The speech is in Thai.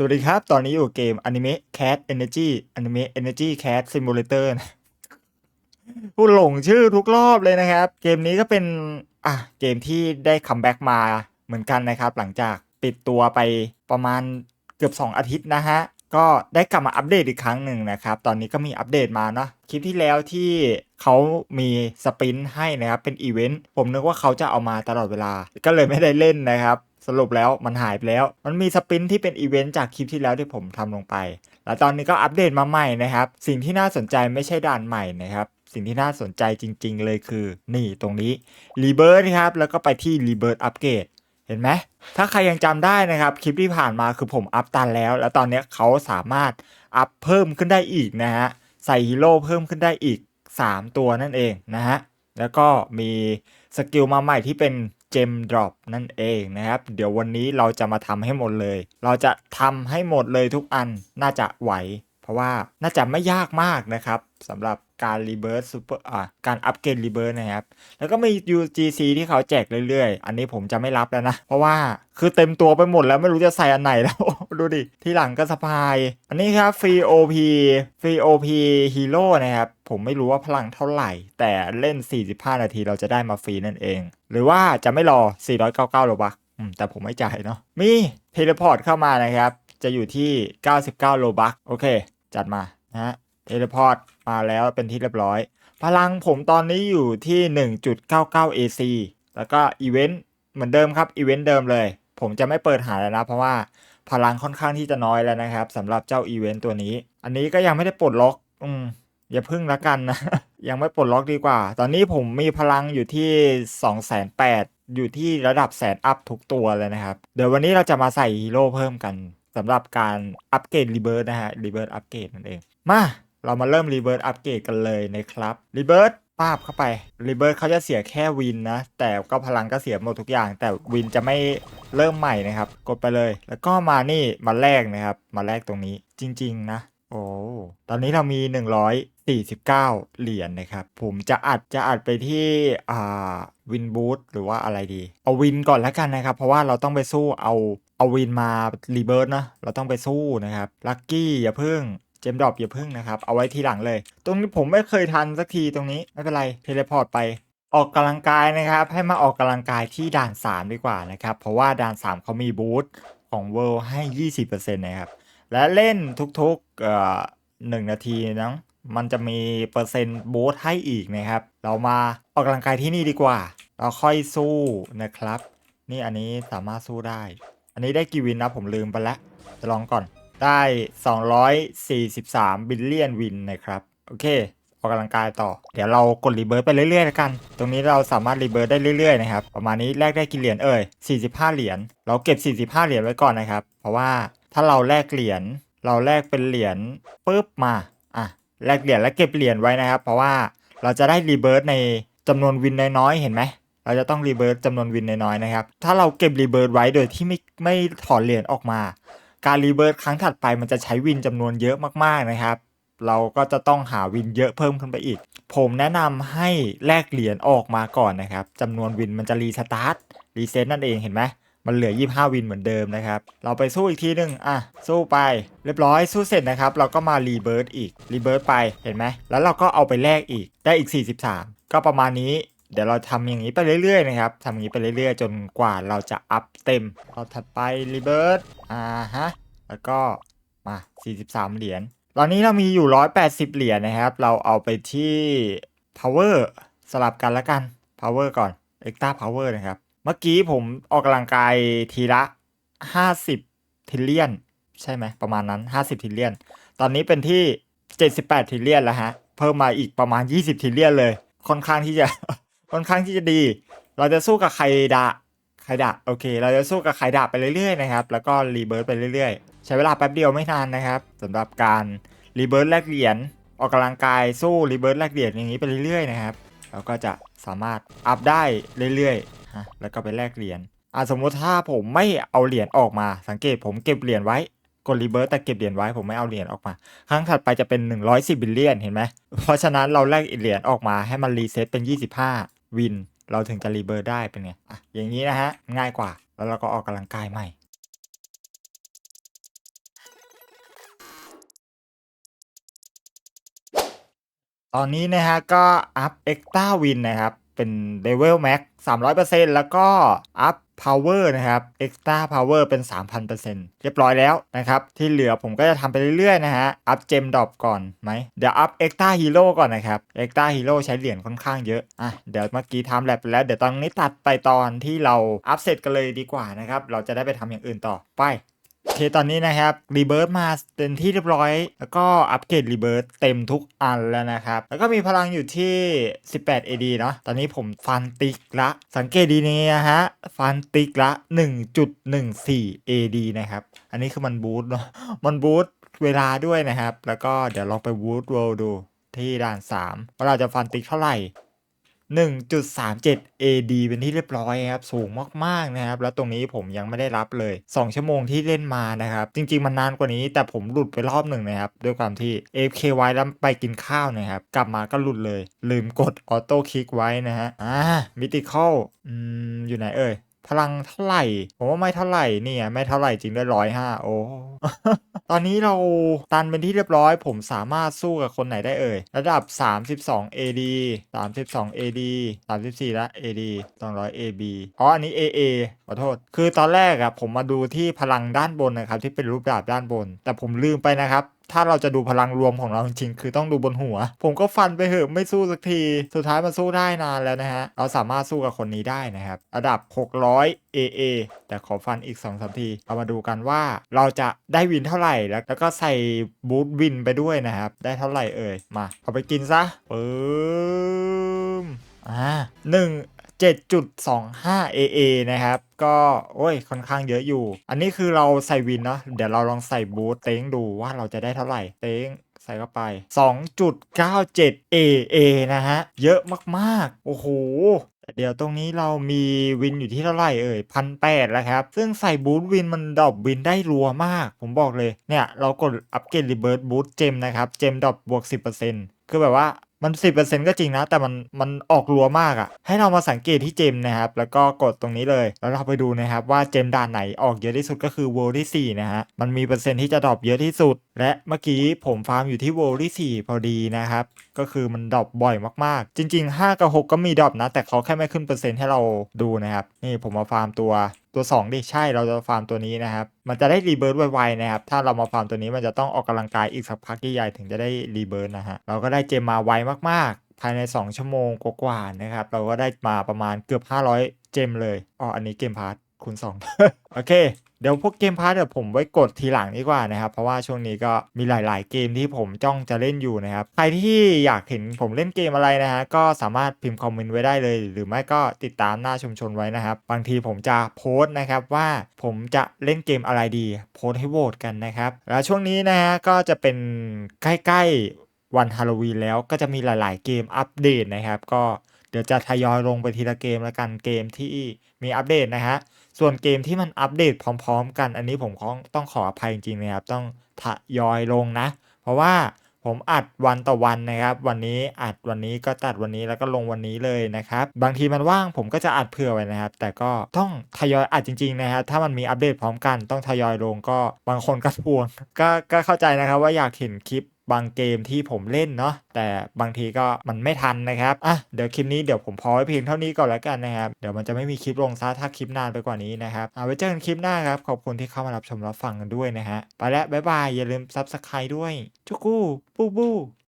สวัสดีครับ ตอนนี้อยู่เกม Anime Cat Energy Anime Energy Cat Simulator นะผู้หลงชื่อทุกรอบเลยนะครับ เกมนี้ก็เป็น อะ เกมที่ได้คัมแบ็กมาเหมือนกันนะครับ หลังจากปิดตัวไปประมาณเกือบ 2 อาทิตย์นะฮะ ก็ได้กลับมาอัปเดตอีกครั้งหนึ่งนะครับ ตอนนี้ก็มีอัปเดตมาเนาะ คลิปที่แล้วที่เขามีสปรินต์ให้นะครับ เป็นอีเวนต์ ผมนึกว่าเขาจะเอามาตลอดเวลา ก็เลยไม่ได้เล่นนะครับ สรุปแล้วมันหายไปแล้ว มันมีสปรินที่เป็นอีเวนต์จากคลิปที่แล้วที่ผมทำลงไป แล้วตอนนี้ก็อัปเดตมาใหม่นะครับ สิ่งที่น่าสนใจไม่ใช่ด่านใหม่นะครับ สิ่งที่น่าสนใจจริง ๆ เลยคือ นี่ตรงนี้รีเบิร์ครับ แล้วก็ไปที่รีเบิร์อัปเกรดเห็นไหม ถ้าใครยังจำได้นะครับ คลิปที่ผ่านมาคือผมอัพตันแล้ว แล้วตอนนี้เขาสามารถอัพเพิ่มขึ้นได้อีกนะฮะ ใส่ฮีโร่เพิ่มขึ้นได้อีก 3 ตัวนั่นเองนะฮะ แล้วก็มีสกิลมาใหม่ที่เป็น เจมดรอปนั่นเองนะครับ เดี๋ยววันนี้เราจะมาทำให้หมดเลย เราจะทำให้หมดเลยทุกอันน่าจะไหว ราะว่าน่าจะไม่ยากมากนะครับสำหรับการรีเบิร์ s ซูเปอร์อ่าการอัปเกรดรีเบิร์นะครับ แล้วก็มี UGC ที่เขาแจกเรื่อยๆ อันนี้ผมจะไม่รับแล้วนะ เพราะว่าคือเต็มตัวไปหมดแล้วไม่รู้จะใส่อันไหนแล้ว ดูดิ ที่หลังก็สะพาย อันนี้ครับฟรี OP ฟรี OP Hero นะครับ ผมไม่รู้ว่าพลังเท่าไหร่ แต่เล่น 45 นาทีเราจะได้มาฟรีนั่นเอง หรือว่าจะไม่รอ 499โลบักอืมแต่ผมไม่จ่ายเนาะมีเทเลพอร์ตเข้ามานะครับจะอยู่ที่ 99 โลบักโอเค จัดมานะฮะเทเลพอร์ตมาแล้วเป็นที่เรียบร้อย พลังผมตอนนี้อยู่ที่ 1.99 AC แล้วก็อีเวนต์เหมือนเดิมครับอีเวนต์เดิมเลย ผมจะไม่เปิดหาแล้วนะ เพราะว่าพลังค่อนข้างที่จะน้อยแล้วนะครับสำหรับเจ้าอีเวนต์ตัวนี้ อันนี้ก็ยังไม่ได้ปลดล็อก อืมอย่าพึ่งละกันนะ ยังไม่ปลดล็อกดีกว่า ตอนนี้ผมมีพลังอยู่ที่ 2 8 0 0 0อยู่ที่ระดับแสนอัพทุกตัวเลยนะครับ เดี๋ยววันนี้เราจะมาใส่ฮีโร่เพิ่มกัน สำหรับการอัปเกรดรีเบิร์ดนะฮะรีเบิร์ดอัปเกรดนั่นเอง มาเรามาเริ่มรีเบิร์ a อัปเกรดกันเลยนะครับรีเบิร์ a ป้าบเข้าไปรีเบิร์ a เขาจะเสียแค่วินนะ แต่ก็พลังก็เสียหมดทุกอย่าง แต่วินจะไม่เริ่มใหม่นะครับ กดไปเลย แล้วก็มานี่มาแลกนะครับ มาแลกตรงนี้จริง ๆ นะ โอ้ตอนนี้เรามี 149 เหรียญนะครับ ผมจะอัดจะอัดไปที่อ่าวินบูธหรือว่าอะไรดี เอาวินก่อนแล้วกันนะครับ เพราะว่าเราต้องไปสู้เอา เอาวินมารีเบิร์ a นะเราต้องไปสู้นะครับลัคกี้อย่าเพิ่งเจมดรอปอย่าพึ่งนะครับ เอาไว้ทีหลังเลย ตรงนี้ผมไม่เคยทันสักทีตรงนี้ไม่เป็นไรเทเลพอร์ตไปออกกำลังกายนะครับ ให้มาออกกำลังกายที่ด่าน 3 ดีกว่านะครับ เพราะว่าด่าน 3 เขามีบูธของ World ให้ 20%นะครับ และเล่นทุกๆเอ่อหนึ่งนาทีนะมันจะมีเปอร์เซ็นต์บูธให้อีกนะครับ เรามาออกกำลังกายที่นี่ดีกว่า เราค่อยสู้นะครับ นี่อันนี้สามารถสู้ได้ อันนี้ได้กี่วินนะผมลืมไปแล้วจะลองก่อนได้ 243 บิลเลียนวินนะครับ โอเค ออกกำลังกายต่อ เดี๋ยวเรากดรีเบิร์ตไปเรื่อยๆกัน ตรงนี้เราสามารถรีเบิร์ตได้เรื่อยๆนะครับ ประมาณนี้แลกได้กี่เหรียญเอ่ย 45 เหรียญ เราเก็บ 45 เหรียญไว้ก่อนนะครับ เพราะว่าถ้าเราแลกเหรียญ เราแลกเป็นเหรียญปุ๊บมา อะ แลกเหรียญแล้วเก็บเหรียญไว้นะครับ เพราะว่าเราจะได้รีเบิร์ตในจำนวนวินน้อยๆ เห็นไหม เราจะต้องรีเบิร์ตจำนวนวินน้อยๆนะครับ ถ้าเราเก็บรีเบิร์ตไว้โดยที่ไม่ไม่ถอนเหรียญออกมา การรีเบิร์ตครั้งถัดไปมันจะใช้วินจำนวนเยอะมากๆนะครับ เราก็จะต้องหาวินเยอะเพิ่มขึ้นไปอีก ผมแนะนำให้แลกเหรียญออกมาก่อนนะครับจำนวนวินมันจะรีสตาร์ทรีเซ็ตนั่นเองเห็นไหมมันเหลือ 25 วินเหมือนเดิมนะครับ เราไปสู้อีกทีหนึ่งอะ สู้ไป เรียบร้อย สู้เสร็จนะครับ เราก็มารีเบิร์ตอีก รีเบิร์ตไป เห็นไหม แล้วเราก็เอาไปแลกอีก ได้อีก 43 ก็ประมาณนี้ เดี๋ยวเราทำอย่างนี้ไปเรื่อยๆนะครับทำอย่างนี้ไปเรื่อยๆ จนกว่าเราจะอัพเต็มเราถัดไปรีเบิร์ตอ่าฮะแล้วก็มา 43 เหรียญตอนนี้เรามีอยู่ 180 เหรียญนะครับ เราเอาไปที่ power สลับกันแล้วกัน power ก่อน extra power นะครับ เมื่อกี้ผมออกกำลังกายทีละ 50 ทิลเลียน ใช่ไหมประมาณนั้น 50 ทิลเลียน ตอนนี้เป็นที่ 78 ทิลเลียนแล้วฮะ เพิ่มมาอีกประมาณ 20 ทิลเลียนเลย ค่อนข้างที่จะ ค่อนข้างที่จะดี เราจะสู้กับใครดะไคดะโอเค เราจะสู้กับไคดะไปเรื่อยๆนะครับ แล้วก็รีเบิร์ตไปเรื่อยๆ ใช้เวลาแป๊บเดียวไม่นานนะครับสำหรับการรีเบิร์ตแลกเหรียญออกกำลังกายสู้รีเบิร์ตแลกเหรียญอย่างนี้ไปเรื่อยๆนะครับเราก็จะสามารถอัพได้เรื่อยๆฮะแล้วก็ไปแลกเหรียญอะสมมุติถ้าผมไม่เอาเหรียญออกมา สังเกตผมเก็บเหรียญไว้กดรีเบิร์ตแต่เก็บเหรียญไว้ผมไม่เอาเหรียญออกมา ครั้งถัดไปจะเป็น 110บิลเลียนเห็นไหมเพราะฉะนั้นเราแลกเหรียญออกมาให้มันรีเซ็ตเป็น 25 วิน เราถึงจะรีเบิร์ดได้เป็นไงอะอย่างนี้นะฮะ ง่ายกว่า แล้วเราก็ออกกำลังกายใหม่ ตอนนี้นะฮะก็อัพเอ็กต้าวินนะครับ เป็น Level Max 300%แล้วก็อัพ Power นะครับ Extra Power เวอร์เป็น 3,000%เรียบร้อยแล้วนะครับ ที่เหลือผมก็จะทำไปเรื่อยๆนะฮะ อัพเจมดรอปก่อนไหม เดี๋ยวอัพ Extra Hero ก่อนนะครับ Extra Hero ใช้เหรียญค่อนข้างเยอะ อะ เดี๋ยวเมื่อกี้ทำแลบไปแล้ว เดี๋ยวตอนนี้ตัดไปตอนที่เราอัพเสร็จกันเลยดีกว่านะครับ เราจะได้ไปทำอย่างอื่นต่อไป โอเคตอนนี้นะครับรีเบิร์ตมาเป็นที่เรียบร้อย แล้วก็อัปเกรดรีเบิร์ตเต็มทุกอันแล้วนะครับ แล้วก็มีพลังอยู่ที่ 18 AD เนาะตอนนี้ผมฟันติกละ สังเกตดีนี่นะฮะ ฟันติกละ 1.14 AD นะครับ อันนี้คือมันบูตเนาะมันบูตเวลาด้วยนะครับ แล้วก็เดี๋ยวลองไปบูตโรดูที่ด่าน 3 ว่าเราจะฟันติกเท่าไหร่ 1.37 AD เป็นที่เรียบร้อยครับ สูงมากๆนะครับ แล้วตรงนี้ผมยังไม่ได้รับเลย 2 ชั่วโมงที่เล่นมานะครับ จริง ๆ มันนานกว่านี้ แต่ผมหลุดไปรอบหนึ่งนะครับ ด้วยความที่ AFK ไว้แล้วไปกินข้าวนะครับ กลับมาก็หลุดเลย ลืมกดออโต้คลิกไว้นะฮะ อ่ามิติคอลอืม อยู่ไหนเอ่ย พลังเท่าไหร่ ผมว่าไม่เท่าไหร่เนี่ยไม่เท่าไหร่จริงด้วยร้อยห้าโอ้ ตอนนี้เราตันเป็นที่เรียบร้อย ผมสามารถสู้กับคนไหนได้เอ่ย ระดับ 32 AD 32 AD 34และ AD 200 AB อ๋ออันนี้ AA ขอโทษ คือตอนแรกอะผมมาดูที่พลังด้านบนนะครับ ที่เป็นรูปดาบด้านบน แต่ผมลืมไปนะครับ ถ้าเราจะดูพลังรวมของเราจริงๆคือต้องดูบนหัว ผมก็ฟันไปเหอะไม่สู้สักที สุดท้ายมันสู้ได้นานแล้วนะฮะ เราสามารถสู้กับคนนี้ได้นะครับระดับ 600 AA แต่ขอฟันอีก2อสที เรามาดูกันว่าเราจะได้วินเท่าไหร่แล้วแล้วก็ใส่บูทวินไปด้วยนะครับ ได้เท่าไหร่เอ่ย มา เอาไปกินซะปึ้มอ่าหนึ่ง 7.25 AA นะครับ ก็โอ้ยค่อนข้างเยอะอยู่ อันนี้คือเราใส่วินเนาะเดี๋ยวเราลองใส่บูทเต็งดูว่าเราจะได้เท่าไหร่เต็งใส่เข้าไป 2.97 AA นะฮะ เยอะมาก ๆ โอ้โห เดี๋ยวตรงนี้เรามีวินอยู่ที่เท่าไหร่เอ่ยพันแปดแล้วครับ ซึ่งใส่บูทวินมันดรอปวินได้รัวมาก ผมบอกเลย เนี่ย เรากดอัปเกรดรีเบิร์ดบูทเจมนะครับ เจมดรอปบวก 10%คือแบบว่า มันสิเปอร์เซ็นต์ก็จริงนะ แต่มันมันออกรัวมากอะ่ะ ให้เรามาสังเกตที่เจมนะครับ แล้วก็กดตรงนี้เลย แล้วเราไปดูนะครับว่าเจมด่านไหนออกเยอะที่สุดก็คือโวลที่4นะฮะ มันมีเปอร์เซ็นต์ที่จะดรอปเยอะที่สุด และเมื่อกี้ผมฟาร์มอยู่ที่โวลที่4พอดีนะครับ ก็คือมันดรอปบ่อยมากๆ จริง ๆ 5 กับ 6 ก็มีดรอปนะ แต่เขาแค่ไม่ขึ้นเปอร์เซ็นต์ให้เราดูนะครับ นี่ผมมาฟาร์มตัวตัว 2 ดิใช่เราจะฟาร์มตัวนี้นะครับ มันจะได้รีเบิร์ดไวๆนะครับ ถ้าเรามาฟาร์มตัวนี้มันจะต้องออกกำลังกายอีกสักพักใหญ่ๆถึงจะได้รีเบิร์ดนะฮะเราก็ได้เจมมาไวมากๆ ภายใน 2 ชั่วโมงกว่าๆนะครับเราก็ได้มาประมาณเกือบ 500 เจมเลยอ๋ออันนี้เกมพาร์ทคูณ2โอเค เดี๋ยวพวกเกมพาร์ทเดี๋ยวผมไว้กดทีหลังดีกว่านะครับ เพราะว่าช่วงนี้ก็มีหลาย ๆ เกมที่ผมจ้องจะเล่นอยู่นะครับ ใครที่อยากเห็นผมเล่นเกมอะไรนะฮะก็สามารถพิมพ์คอมเมนต์ไว้ได้เลย หรือไม่ก็ติดตามหน้าชุมชนไว้นะครับ บางทีผมจะโพสต์นะครับว่าผมจะเล่นเกมอะไรดี โพสต์ให้โหวตกันนะครับ แล้วช่วงนี้นะฮะก็จะเป็นใกล้ ๆ วันฮาโลวีนแล้วก็จะมีหลาย ๆ เกมอัปเดตนะครับ ก็เดี๋ยวจะทยอยลงไปทีละเกมแล้วกันเกมที่มีอัปเดตนะฮะ ส่วนเกมที่มันอัปเดตพร้อม ๆ กัน อันนี้ผมต้องขออภัยจริงๆนะครับ ต้องทยอยลงนะ เพราะว่าผมอัดวันต่อวันนะครับ วันนี้อัดวันนี้ก็ตัดวันนี้แล้วก็ลงวันนี้เลยนะครับ บางทีมันว่างผมก็จะอัดเผื่อไว้นะครับ แต่ก็ต้องทยอยอัดจริง ๆ นะครับ ถ้ามันมีอัปเดตพร้อมกันต้องทยอยลงก็บางคนก็ทวงก็ก็เข้าใจนะครับว่าอยากเห็นคลิป บางเกมที่ผมเล่นเนาะแต่บางทีก็มันไม่ทันนะครับอะเดี๋ยวคลิปนี้เดี๋ยวผมพอไว้เพียงเท่านี้ก่อนแล้วกันนะครับเดี๋ยวมันจะไม่มีคลิปลงซะถ้าคลิปนานไปกว่านี้นะครับเอาไว้เจอกันคลิปหน้าครับขอบคุณที่เข้ามารับชมรับฟังกันด้วยนะฮะไปแล้วบ๊ายบายอย่าลืมซับสไครต์ด้วยจุกูบูบู